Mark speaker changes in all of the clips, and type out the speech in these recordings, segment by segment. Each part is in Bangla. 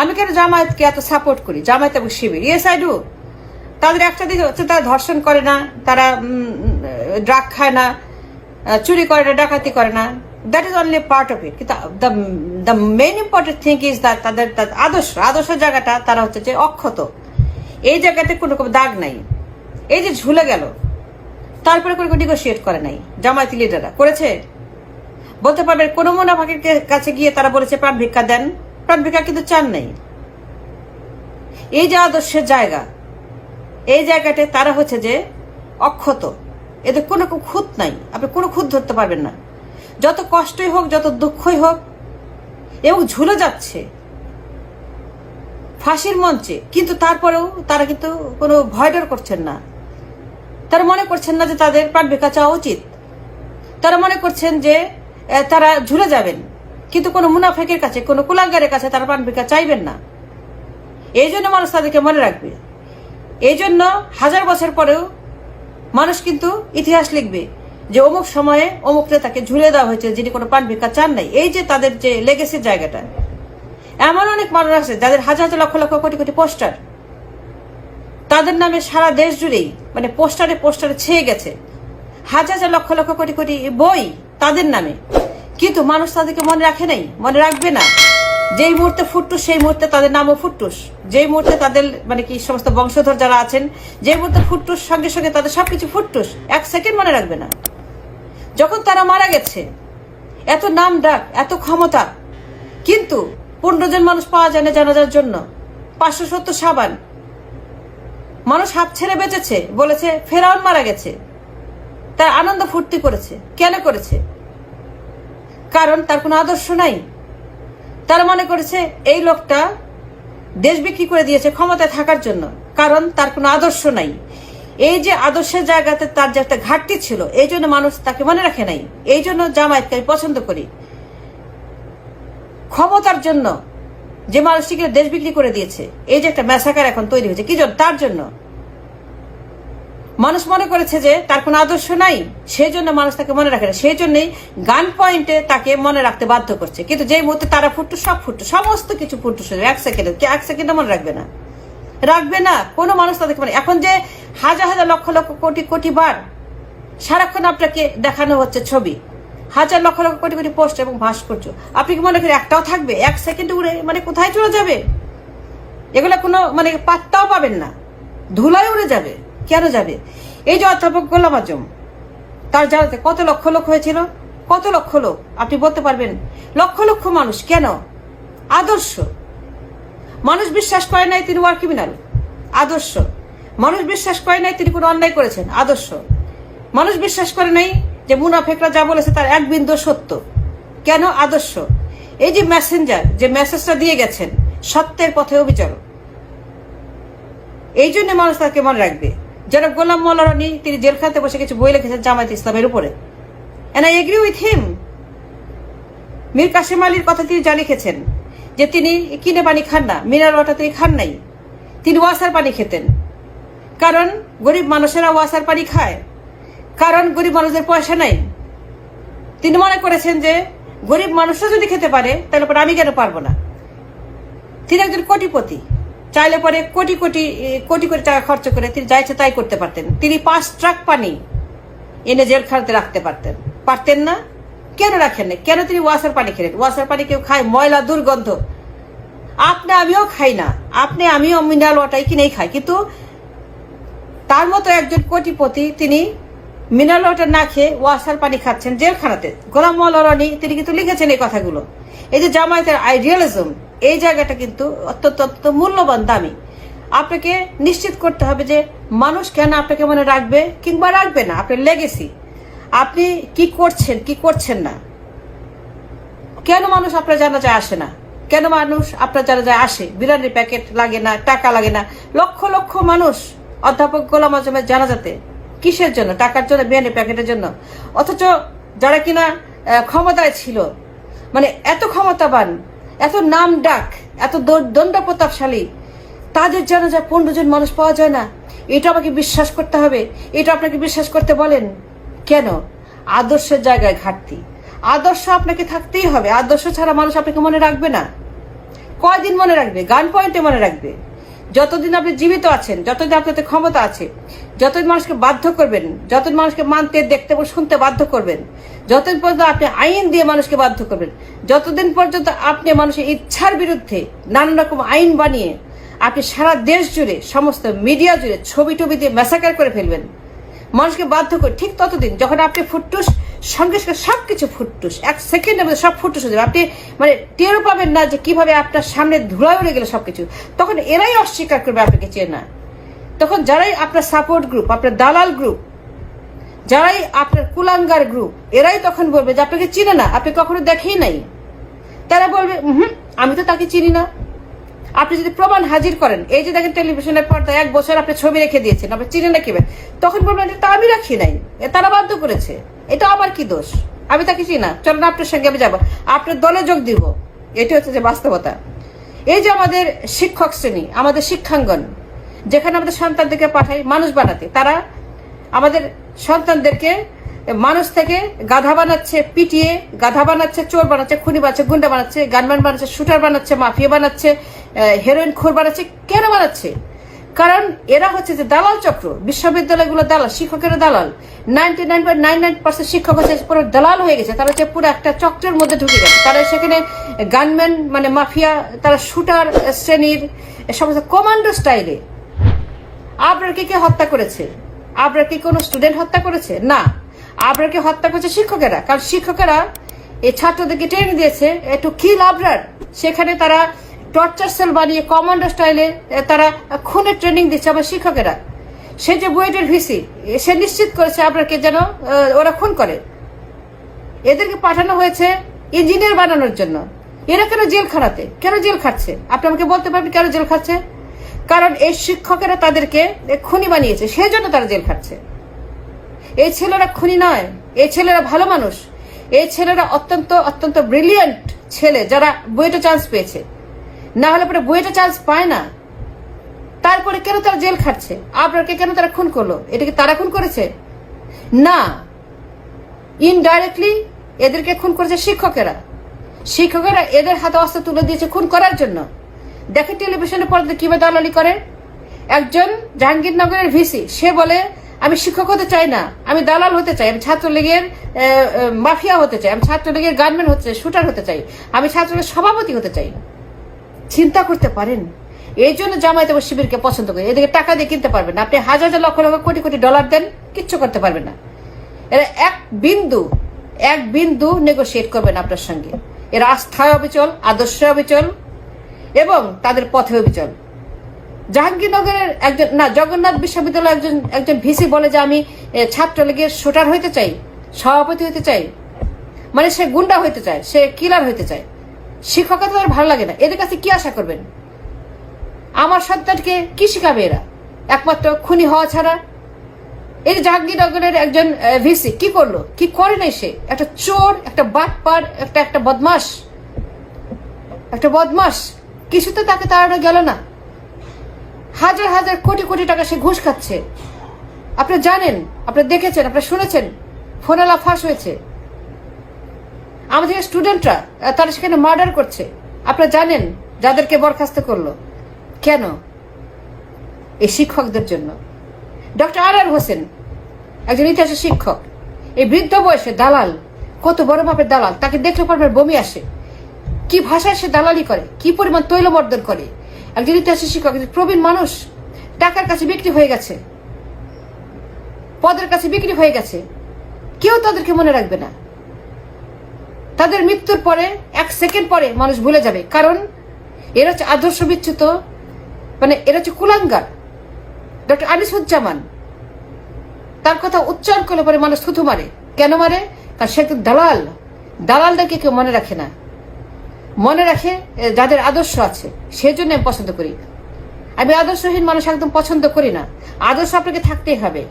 Speaker 1: আমি কেন জামায়াতকে এত সাপোর্ট করি? জামায়াত এবং শিবির। ইয়েস আই ডু তাদের একটা দিকে হচ্ছে তারা ধর্ষণ করে না, তারা ড্রাগ খায় না চুরি করে না, ডাকাতি করে না। That is only part of it কিন্তু the the main important thing is that তাদের আদর্শ আদর্শ জায়গাটা তারা হচ্ছে যে অক্ষত। এই জায়গাতে কোনো রকম দাগ নাই। এই যে ঝুলে গেল, তারপরে কোনো নেগোসিয়েট করে নাই। জামায়াতি লিডাররা করেছে? বলতে পারবে কোনো মুনাফাকের কাছে গিয়ে তারা বলেছে, প্রাণ ভিক্ষা দেন। প্রাণ ভিক্ষা কিন্তু চান নাই এই যে আদর্শের জায়গা, এই জায়গাতে তারা হচ্ছে যে অক্ষত। এদের কোনো খুঁত নাই, আপনি কোনো খুঁত ধরতে পারবেন না। যত কষ্টই হোক, যত দুঃখই হোক এবং ঝুলে যাচ্ছে ফাঁসির মঞ্চে। কিন্তু তারপরেও তারা কিন্তু কোনো ভয় ডর করছেন না। তারা মনে করছেন না যে তাদের প্রাণ ভিক্ষা চাওয়া উচিত। তারা মনে করছেন যে তারা ঝুলে যাবেন। কিন্তু কোনো মুনাফেকের কাছে, কোনো কুলাঙ্গারের কাছে তারা প্রাণ ভিক্ষা চাইবেন না। এই জন্য মানুষ তাদেরকে মনে রাখবে। এই জন্য হাজার বছর পরেও মানুষ কিন্তু ইতিহাস লিখবে যে অমুক সময়ে অমুক নেতাকে ঝুলে দেওয়া হয়েছে যিনি কোনো প্রাণ ভিক্ষা চান নাই। এই যে তাদের যে লেগেসির জায়গাটা, এমন অনেক মানুষ আছে যাদের হাজার হাজার লক্ষ লক্ষ কোটি কোটি পোস্টার। তাদের নামে সারা দেশ জুড়েই মানে পোস্টারে পোস্টারে ছেয়ে গেছে। হাজার হাজার লক্ষ লক্ষ কোটি কোটি বই তাদের নামে। কিন্তু মানুষ তাদেরকে মনে রাখে নাই, মনে রাখবে না। যেই মুহূর্তে ফুটটুস, সেই মুহূর্তে তাদের নামও ফুটটুস। যেই মুহূর্তে তাদের মানে কি, সমস্ত বংশধর যারা আছেন যে মুহূর্তে ফুটটুস, সঙ্গে সঙ্গে তাদের সবকিছু ফুটটুস, এক সেকেন্ড মনে রাখবে না। যখন তারা মারা গেছে, এত নাম ডাক, এত ক্ষমতা, কিন্তু পনেরো জন মানুষ পাওয়া যায় না জানাজার জন্য। পাঁচশো সত্তর সাবান। মানুষ হাত ছেড়ে বেঁচেছে, বলেছে, ফেরাউন মারা গেছে। তার আনন্দ ফুর্তি করেছে। কেন করেছে? কারণ তার কোনো আদর্শ নাই। তারা মনে করেছে, এই লোকটা দেশ বিক্রি করে দিয়েছে ক্ষমতায় থাকার জন্য, কারণ তার কোনো আদর্শ নাই। এই যে আদর্শের জায়গাতে তার যে একটা ঘাটতি ছিল, এই জন্য মানুষ তাকে মনে রাখে নাই। এই জন্য জামায়াতকে আমি পছন্দ করি। ক্ষমতার জন্য যে মানুষটিকে দেশ বিক্রি করে দিয়েছে, এই যে একটা ম্যাসাকার এখন তৈরি হয়েছে, কি জন্য? তার জন্য। মানুষ মনে করেছে যে তার কোনো আদর্শ নাই সেই জন্য মানুষ তাকে মনে রাখে না। সেই জন্যই গান পয়েন্টে তাকে মনে রাখতে বাধ্য করছে। কিন্তু যেই মুহূর্তে তারা ফুটতো সব ফুটতো সমস্ত কিছু ফুটতো শুধু এক সেকেন্ডে এক সেকেন্ডে মনে রাখবে না। রাখবে না। কোনো মানুষ তাদেরকে মানে এখন যে হাজার হাজার লক্ষ লক্ষ কোটি কোটি বার সারাক্ষণ আপনাকে দেখানো হচ্ছে ছবি, হাজার লক্ষ লক্ষ কোটি কোটি পোস্ট এবং ভাস্কর্য, আপনি কি মনে করেন একটাও থাকবে? এক সেকেন্ডে উড়ে মানে কোথায় চলে যাবে? এগুলো কোনো মানে পাত্তাও পাবেন না। ধুলায় উড়ে যাবে। কেন যাবে? এই যে অধ্যাপক গোলাম আজম, তার জানাতে কত লক্ষ লোক হয়েছিল? কত লক্ষ লোক? আপনি বলতে পারবেন, লক্ষ লক্ষ মানুষ। কেন? আদর্শ। মানুষ বিশ্বাস করে নাই তিনি ওয়ার ক্রিমিনাল। আদর্শ। মানুষ বিশ্বাস করে নাই তিনি কোনো অন্যায় করেছেন। আদর্শ। মানুষ বিশ্বাস করে নাই যে মুনাফেকরা যা বলেছে তার এক বিন্দু সত্য। কেন? আদর্শ। এই যে মেসেঞ্জার যে মেসেজটা দিয়ে গেছেন, সত্যের পথে অবিচল। এই জন্য মানুষ তাকে মনে রাখবে। যারা গোলাম মৌলানি তিনি জেলখানাতে বসে কিছু বই লিখেছেন জামায়াত ইসলামের উপরে। And I agree with him Mir Kasem আলীর কথা তিনি যা লিখেছেন, যে তিনি কিনে পানি খান না মিনারেল ওয়াটার তিনি খান নাই। তিনি ওয়াসার পানি খেতেন। কারণ গরিব মানুষেরা ওয়াসার পানি খায়। কারণ গরিব মানুষদের পয়সা নাই। তিনি মনে করেছেন যে, গরিব মানুষরা যদি খেতে পারে, তাহলে আমি কেন পারব না? তিনি একজন কোটিপতি। চাইলে পরে কোটি কোটি কোটি কোটি টাকা খরচ করে তিনি যা ইচ্ছে তাই করতে পারতেন। তিনি পাঁচ ট্রাক পানি এনে জেলখানাতে রাখতে পারতেন। পারতেন না? কেন রাখেন না কেন তিনি ওয়াসার পানি খেলেন? ওয়াসার পানি কেউ খায়? ময়লা, দুর্গন্ধ। আপনি আমিও খাই না। আপনি আমিও মিনারেল ওয়াটার কিনেই খাই। কিন্তু তার মতো একজন কোটিপতি তিনি মিনারেল ওয়াটার না খেয়ে ওয়াসার পানি খাচ্ছেন জেলখানাতে। গোলাম মৌলানি তিনি কিন্তু লিখেছেন এই কথাগুলো। এই যে জামায়াতের আইডিয়ালিজম এই জায়গাটা কিন্তু অত্যন্ত অত্যন্ত মূল্যবান, দামি। আপনাকে নিশ্চিত করতে হবে যে মানুষ কেন আপনাকে মনে রাখবে কিংবা রাখবে না, আপনার লেগেসি আপনি কি করছেন কি করছেন না? কেন মানুষ আপনার জানা যায় আসে না? কেন মানুষ আপনার জানা যায় আসে? বিরিয়ানির প্যাকেট লাগে না, টাকা লাগে না। লক্ষ লক্ষ মানুষ অধ্যাপক গোলাম আজমের জানাজাতে কিসের জন্য? টাকার জন্য, বিরিয়ানির প্যাকেটের জন্য। অথচ যারা কিনা ক্ষমতায় ছিল মানে এত ক্ষমতাবান এত নাম ডাক, এত দণ্ড প্রতাপশালী তাদের জানাজা পনেরো জন মানুষ পাওয়া যায় না, এটা আমাকে বিশ্বাস করতে হবে, এটা আপনাকে বিশ্বাস করতে বলেন। কেন? আদর্শের জায়গায় ঘাটতি। আদর্শ আপনাকে থাকতেই হবে, আদর্শ ছাড়া মানুষ আপনাকে মনে রাখবে না। কয়দিন মনে রাখবে? গান পয়েন্টে মনে রাখবে। যতদিন আপনি জীবিত আছেন, যতদিন আপনাদের ক্ষমতা আছে, যতদিন মানুষকে বাধ্য করবেন, যতদিন মানুষকে মানতে, দেখতে এবং শুনতে বাধ্য করবেন, যতদিন পর্যন্ত আপনি আইন দিয়ে মানুষকে বাধ্য করবেন, যতদিন পর্যন্ত আপনি মানুষের ইচ্ছার বিরুদ্ধে নানান রকম আইন বানিয়ে আপনি সারা দেশ জুড়ে, সমস্ত মিডিয়া জুড়ে ছবি টবি দিয়ে ম্যাসাকার করে ফেলবেন মানুষকে বাধ্য করে ঠিক ততদিন যখন আপনি ফুটটুস সঙ্গে সঙ্গে সবকিছু ফুটটুস, এক সেকেন্ডের মধ্যে সব ফুটটুস হয়ে যাবে। আপনি মানে টেরও পাবেন না যে কীভাবে আপনার সামনে ধুলায় উড়ে গেল সবকিছু। তখন এরাই অস্বীকার করবে আপনাকে চেনা তখন যারাই আপনার সাপোর্ট গ্রুপ আপনার দালাল গ্রুপ যারাই আপনার কুলাঙ্গার গ্রুপ এরাই তখন বলবে যে আপনাকে চিনে না, আপনি কখনো দেখেই নাই। তারা বলবে হুম আমি তো তাকে চিনি না। আপনি যদি প্রমাণ হাজির করেন, এই যে দেখেন টেলিভিশনের পর্দায় এক বছর আপনি ছবি রেখে দিয়েছেন, আপনি চিনে না কীভাবে? তখন বলবেন এটা আমি রাখি নাই তারা বাধ্য করেছে। এটা আমার কি দোষ? আমি তাকে চিনি না। চলেন আপনার সঙ্গে আমি যাব। আপনার দলে যোগ দিব। এটি হচ্ছে যে বাস্তবতা। এই যে আমাদের শিক্ষক শ্রেণি, আমাদের শিক্ষাঙ্গন, যেখানে আমাদের সন্তানদেরকে পাঠাই, মানুষ বানাতে, তারা আমাদের সন্তানদেরকে মানুষ থেকে গাধা বানাচ্ছে, পিটিয়ে, গাধা বানাচ্ছে, চোর বানাচ্ছে, খুনি বানাচ্ছে, গুন্ডা বানাচ্ছে, গানম্যান বানাচ্ছে, শুটার বানাচ্ছে, মাফিয়া বানাচ্ছে হেরোইন খোর বানাচ্ছে, কেন বানাচ্ছে? কারণ এরা হচ্ছে যে দালাল চক্র, বিশ্ববিদ্যালয়গুলো দালাল, শিক্ষকেরা দালাল। Ninety nine point nine nine percent শিক্ষক হচ্ছে পুরো দালাল হয়ে গেছে, তারা হচ্ছে পুরো একটা চক্রের মধ্যে ঢুকে গেছে। তারা সেখানে গানম্যান মানে মাফিয়া, তারা শুটার শ্রেণির সমস্ত কমান্ডো স্টাইলে। আবরারকে কে হত্যা করেছে? আবরারকে কোনো স্টুডেন্ট হত্যা করেছে? না। আবরারকে হত্যা করছে শিক্ষকেরা। কারণ শিক্ষকেরা এই ছাত্রদেরকে ট্রেনিং দিয়েছে। একটু কিল আবরার। সেখানে তারা টর্চার সেল বানিয়ে কমান্ডো স্টাইলে তারা খুনের ট্রেনিং দিচ্ছে আমার শিক্ষকেরা। সে যে বুয়েটের ভিসি, সে নিশ্চিত করেছে আবরারকে যেন ওরা খুন করে। এদেরকে পাঠানো হয়েছে ইঞ্জিনিয়ার বানানোর জন্য। এরা কেন জেল খাটাতে? কেন জেল খাটছে? আপনি আমাকে বলতে পারবেন কেন জেল খাচ্ছে কারণ এই শিক্ষকেরা তাদেরকে খুনি বানিয়েছে। সেই জন্য তারা জেল খাটছে। এই ছেলেরা খুনি নয় এই ছেলেরা ভালো মানুষ। এই ছেলেরা অত্যন্ত অত্যন্ত ব্রিলিয়ান্ট ছেলে যারা বুয়েটে চান্স পেয়েছে। না হলে পরে বুয়েটে চান্স পায় না। তারপরে কেন তারা জেল খাটছে? আপনাকে কেন তারা খুন করল? এটাকে তারা খুন করেছে? না। ইনডাইরেক্টলি এদেরকে খুন করেছে শিক্ষকেরা। শিক্ষকেরা এদের হাতে অস্ত্র তুলে দিয়েছে খুন করার জন্য। দেখে টেলিভিশনে পর্দা কীভাবে দালালি করে? একজন জাহাঙ্গীরনগরের ভিসি, সে বলে আমি শিক্ষক হতে চাই না, আমি দালাল হতে চাই, আমি ছাত্রলীগের মাফিয়া হতে চাই, আমি ছাত্রলীগের গানম্যান হতে চাই, শুটার হতে চাই, আমি ছাত্রলীগের সভাপতি হতে চাই। চিন্তা করতে পারেন? এই জন্য জামায়াত এবং শিবিরকে পছন্দ করি। এদিকে টাকা দিয়ে কিনতে পারবেন না। আপনি হাজার হাজার লক্ষ লক্ষ কোটি কোটি ডলার দেন, কিচ্ছু করতে পারবেন না। এরা এক বিন্দু এক বিন্দু নেগোসিয়েট করবেন আপনার সঙ্গে। এরা আস্থায় অবিচল, আদর্শে অবিচল, এবং তাদের পথে অবিচল। জাহাঙ্গীরনগরের একজন না, জগন্নাথ বিশ্ববিদ্যালয় একজন একজন ভিসি বলে যে আমি ছাত্রলীগের শুটার হইতে চাই, সভাপতি হইতে চাই। মানে সে গুন্ডা হইতে চায়, সে কিলার হইতে চায়। শিক্ষকতা তাদের ভালো লাগে না। এদের কাছে কি আশা করবেন? আমার সন্তানকে কি শিখাবে এরা? একমাত্র খুনি হওয়া ছাড়া। এই জাহাঙ্গীরনগরের একজন ভিসি কি করল? কি করে নাই সে? একটা চোর, একটা বাটপার, একটা একটা বদমাস একটা বদমাস কিছুতে তাকে তাড়ানো গেল না। হাজার হাজার কোটি কোটি টাকা সে ঘুষ খাচ্ছে। আপনি জানেন, আপনি দেখেছেন, আপনি শুনেছেন, ফোনালা ফাঁস হয়েছে। আমাদের স্টুডেন্টরা তারা সেখানে মার্ডার করছে। আপনারা জানেন যাদেরকে বরখাস্ত করল। কেন? এই শিক্ষকদের জন্য। ডক্টর আর আর হোসেন, একজন ইতিহাসের শিক্ষক, এই বৃদ্ধ বয়সে দালাল, কত বড় মাপের দালাল, তাকে দেখলে পর বমি আসে। কি ভাষায় সে দালালি করে, কি পরিমাণ তৈলমর্দন করে একজন ইতিহাসের শিক্ষক প্রবীণ মানুষ টাকার কাছে বিক্রি হয়ে গেছে, পদের কাছে বিক্রি হয়ে গেছে, কেউ তাদেরকে মনে রাখবে না। তাদের মৃত্যুর পরে, এক সেকেন্ড পরে মানুষ ভুলে যাবে, কারণ এরা হচ্ছে আদর্শ বিচ্যুত মানে এরা হচ্ছে কুলাঙ্গার। ডক্টর আনিসুজ্জামান, তার কথা উচ্চারণ করলে পরে মানুষ থুথু মারে। কেন মারে? কারণ সে একজন দালাল। দালালটাকে কেউ মনে রাখে না। মনে রাখে যাদের আদর্শ আছে সেই জন্য আমি পছন্দ করি। আমি আদর্শহীন মানুষ একদম পছন্দ করি না। আদর্শ আপনাকে থাকতেই হবে।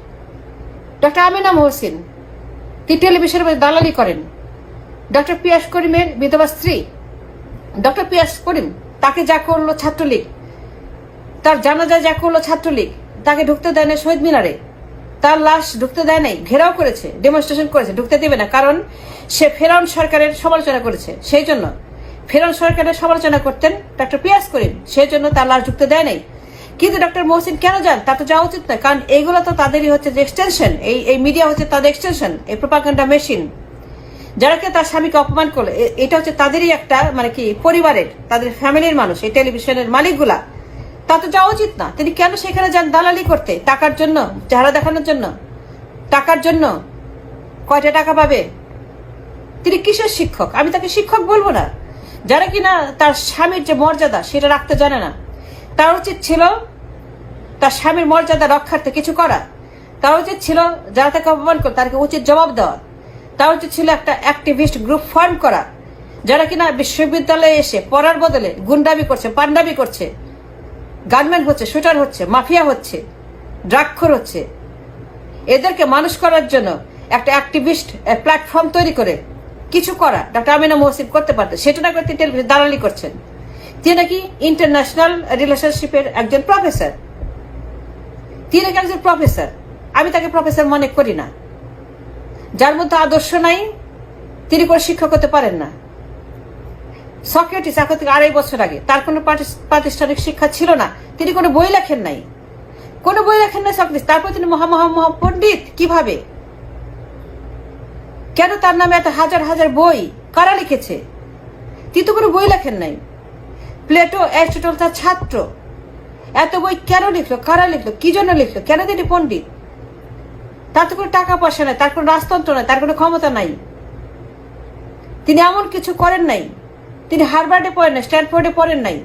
Speaker 1: ডক্টর আমিনা মহসিন, তিনি টেলিভিশনের মধ্যে দালালি করেন। ডক্টর পিয়াস করিমের বিধবা স্ত্রী, ডক্টর পিয়াস করিম, তাকে যা করল ছাত্রলীগ, তার জানাজা যা করল ছাত্রলীগ, তাকে ঢুকতে দেয় না শহীদ মিনারে। তার লাশ ঢুকতে দেয় নাই, ঘেরাও করেছে ডেমনস্ট্রেশন করেছে, ঢুকতে দেবে না। কারণ সে ফেরাউন সরকারের সমালোচনা করেছে, সেই জন্য। ফেরান সরকারের সমালোচনা করতেন ডক্টর পিয়াস করিম। সেই জন্য তার লাশ ঢুকতে দেয় নাই। কিন্তু ডক্টর মহসিন কেন যান? তা তো যাওয়া উচিত নয়, কারণ এইগুলো তো তাদেরই হচ্ছে যে এক্সটেনশন এই এই মিডিয়া হচ্ছে তাদের এক্সটেনশন এই প্রোপাগান্ডা মেশিন যারা কে তার স্বামীকে অপমান করল এটা হচ্ছে তাদেরই একটা মানে কি, পরিবারের, তাদের ফ্যামিলির মানুষ, এই টেলিভিশনের মালিকগুলা। তা তো যাওয়া উচিত না। তিনি কেন সেখানে যান দালালি করতে? টাকার জন্য, চেহারা দেখানোর জন্য। টাকার জন্য কয়টা টাকা পাবে? তিনি কিসের শিক্ষক? আমি তাকে শিক্ষক বলব না। যারা কিনা তার স্বামীর যে মর্যাদা, সেটা রাখতে জানে না। তার উচিত ছিল তার স্বামীর মর্যাদা রক্ষার্থে কিছু করা। তার উচিত ছিল যারা তাকে অপমান করে তাদেরকে উচিত জবাব দেওয়া। তার উচিত ছিল একটা অ্যাক্টিভিস্ট গ্রুপ ফর্ম করা, যারা কিনা বিশ্ববিদ্যালয়ে এসে পড়ার বদলে গুন্ডামি করছে পান্ডামি করছে। গানম্যান হচ্ছে শুটার হচ্ছে মাফিয়া হচ্ছে ড্রাক্ষর হচ্ছে। এদেরকে মানুষ করার জন্য একটা অ্যাক্টিভিস্ট প্ল্যাটফর্ম তৈরি করে কিছু করা ডক্টর আমিনা মহসিন করতে পারতেন সেটা না করে তিনি টেলিভিশন দালালি করছেন। তিনি নাকি ইন্টারন্যাশনাল রিলেশনশিপের একজন প্রফেসর তিনি নাকি একজন প্রফেসর আমি তাকে প্রফেসর মনে করি না। যার মধ্যে আদর্শ নাই, তিনি কোনো শিক্ষক হতে পারেন না। সক্রেটিস, এখন থেকে আড়াই বছর আগে, তার কোনো প্রাতিষ্ঠানিক শিক্ষা ছিল না। তিনি কোনো বই লেখেন নাই। কোনো বই লেখেন নাই সক্রেটিস। তারপর তিনি মহা মহা মহা পণ্ডিত। কীভাবে? কেন তার নামে এত হাজার হাজার বই? কারা লিখেছে? তিনি তো কোনো বই লেখেন নাই। প্লেটো, অ্যারিস্টটল তার ছাত্র। এত বই কেন লিখলো? কারা লিখলো? কি জন্য লিখলো? কেন তিনি পণ্ডিত? তার তো কোনো টাকা পয়সা নাই, তার কোনো রাজতন্ত্র নাই, তার কোনো ক্ষমতা নাই। তিনি এমন কিছু করেন নাই। তিনি হারবার্ডে পড়েন নাই, স্ট্যানফোর্ডে পড়েন নাই।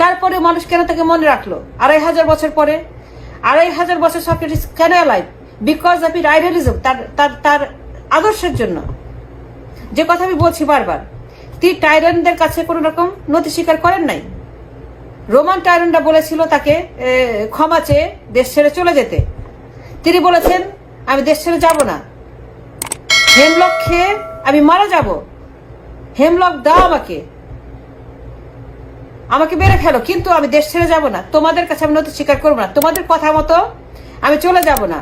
Speaker 1: তারপরে মানুষ কেন তাকে মনে রাখল? আড়াই হাজার বছর পরে? আড়াই হাজার বছর সক্রেটিস কেন alive because of it idealism তার তার তার আদর্শের জন্য। যে কথা আমি বলছি বারবার তিনি টাইরানদের কাছে কোনো রকম নথি স্বীকার করেন নাই? রোমান টাইরানরা বলেছিল তাকে ক্ষমা চেয়ে দেশ ছেড়ে চলে যেতে। তিনি বলেছেন, আমি দেশ ছেড়ে যাব না। হেমলক খেয়ে আমি মারা যাব। হেমলক, দাও আমাকে। আমাকে মেরে ফেলো, কিন্তু আমি দেশ ছেড়ে যাব না। তোমাদের কাছে আমি নথি স্বীকার করব না। তোমাদের কথা মতো আমি চলে যাব না।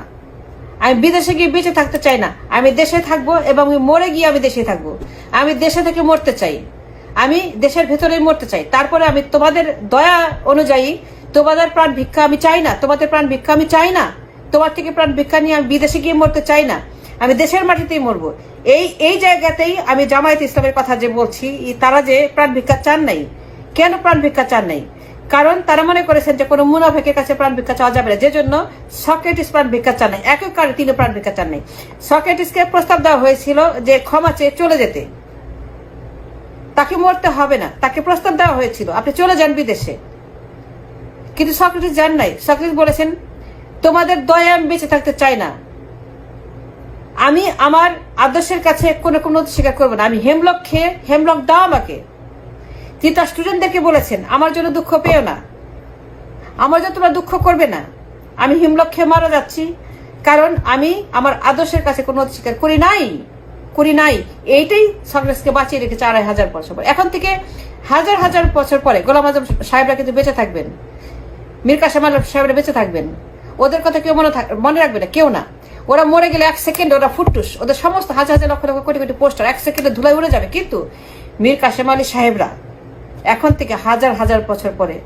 Speaker 1: আমি বিদেশে গিয়ে বেঁচে থাকতে চাই না। আমি দেশে থাকব এবং মরে গিয়ে আমি দেশে থাকব। আমি দেশে থেকে মরতে চাই। আমি দেশের ভেতরেই মরতে চাই। তারপরে আমি তোমাদের দয়া অনুযায়ী তোমাদের প্রাণ ভিক্ষা আমি চাই না। তোমাদের প্রাণ ভিক্ষা আমি চাই না। তোমার থেকে প্রাণ ভিক্ষা নিয়ে আমি বিদেশে গিয়ে মরতে চাই না। আমি দেশের মাটিতেই মরবো। এই এই জায়গাতেই আমি জামায়াত ইসলামের কথা যে বলছি তারা যে প্রাণ ভিক্ষা চান নাই। কেন প্রাণ ভিক্ষা চান নাই? কারণ তারা মনে করেছেন যে কোনো মুনাফেকের কাছে প্রাণ ভিক্ষা চাওয়া যাবে না। যে জন্য সক্রেটিস প্রাণ ভিক্ষা চান নাই। একই কারণে তিনি প্রাণ ভিক্ষা চান নাই। সক্রেটিসকে প্রস্তাব দেওয়া হয়েছিল যে ক্ষমা চেয়ে চলে যেতে। তাকে মরতে হবে না। তাকে প্রস্তাব দেওয়া হয়েছিল, আপনি চলে যান বিদেশে। কিন্তু সক্রেটিস যান নাই। সক্রেটিস বলেছেন, তোমাদের দয়া আমি বেঁচে থাকতে চাই না। আমি আমার আদর্শের কাছে কোনো কোনো স্বীকার করব না। আমি হেমলক খেয়ে, হেমলক দাও আমাকে। তিনি তার স্টুডেন্টদেরকে বলেছেন, আমার জন্য দুঃখ পেও না। আমার জন্য তোমরা দুঃখ করবে না। আমি হিমলক্ষে মারা যাচ্ছি, কারণ আমি আমার আদর্শের কাছে কোনো স্বীকার করি নাই করি নাই। এইটাই সক্রেটিসকে বাঁচিয়ে রেখেছে আড়াই হাজার বছর পরে। এখন থেকে হাজার হাজার বছর পরে গোলাম আজম সাহেবরা কিন্তু বেঁচে থাকবেন। মীর কাসেম আলম সাহেবরা বেঁচে থাকবেন। ওদের কথা কেউ মনে মনে রাখবে না, কেউ না। ওরা মরে গেলে এক সেকেন্ডে ওরা ফুটটুস। ওদের সমস্ত হাজার হাজার লক্ষ লক্ষ কোটি কোটি পোস্টার এক সেকেন্ডে ধুলাই উড়ে যাবে। কিন্তু মীর কাসেম আলী সাহেবরা এখন থেকে হাজার হাজার বছর পরে।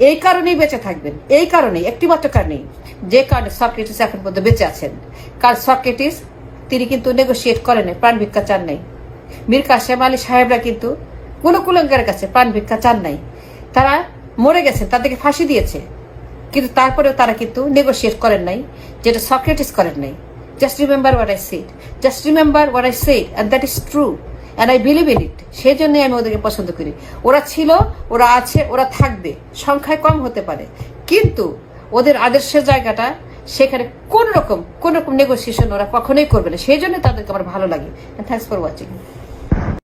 Speaker 1: এই কারণেই বেঁচে থাকবেন। এই কারণেই, একটিমাত্র কারণেই। যে কারণে সক্রেটিস এখন পর্যন্ত বেঁচে আছেন। কারণ সক্রেটিস, তিনি কিন্তু নেগোসিয়েট করেন প্রাণ ভিক্ষা চান নাই। মীর কাসেম আলী সাহেবরা কিন্তু কোনো কুলঙ্কারের কাছে প্রাণ ভিক্ষা চান নাই। তারা মরে গেছেন, তাদেরকে ফাঁসি দিয়েছে। কিন্তু তারপরেও তারা কিন্তু নেগোসিয়েট করেন নাই, যেটা সক্রেটিস করেন নাই। Just remember what I said just remember what I said and that is true and I believe in it সেই জন্যই আমি ওদেরকে পছন্দ করি। ওরা ছিল, ওরা আছে, ওরা থাকবে। সংখ্যায় কম হতে পারে। কিন্তু ওদের আদর্শের জায়গাটা, সেখানে কোন রকম কোন রকম নেগোসিয়েশন ওরা কখনোই করবে না। সেই জন্য তাদেরকে আমার ভালো লাগে। Thanks for watching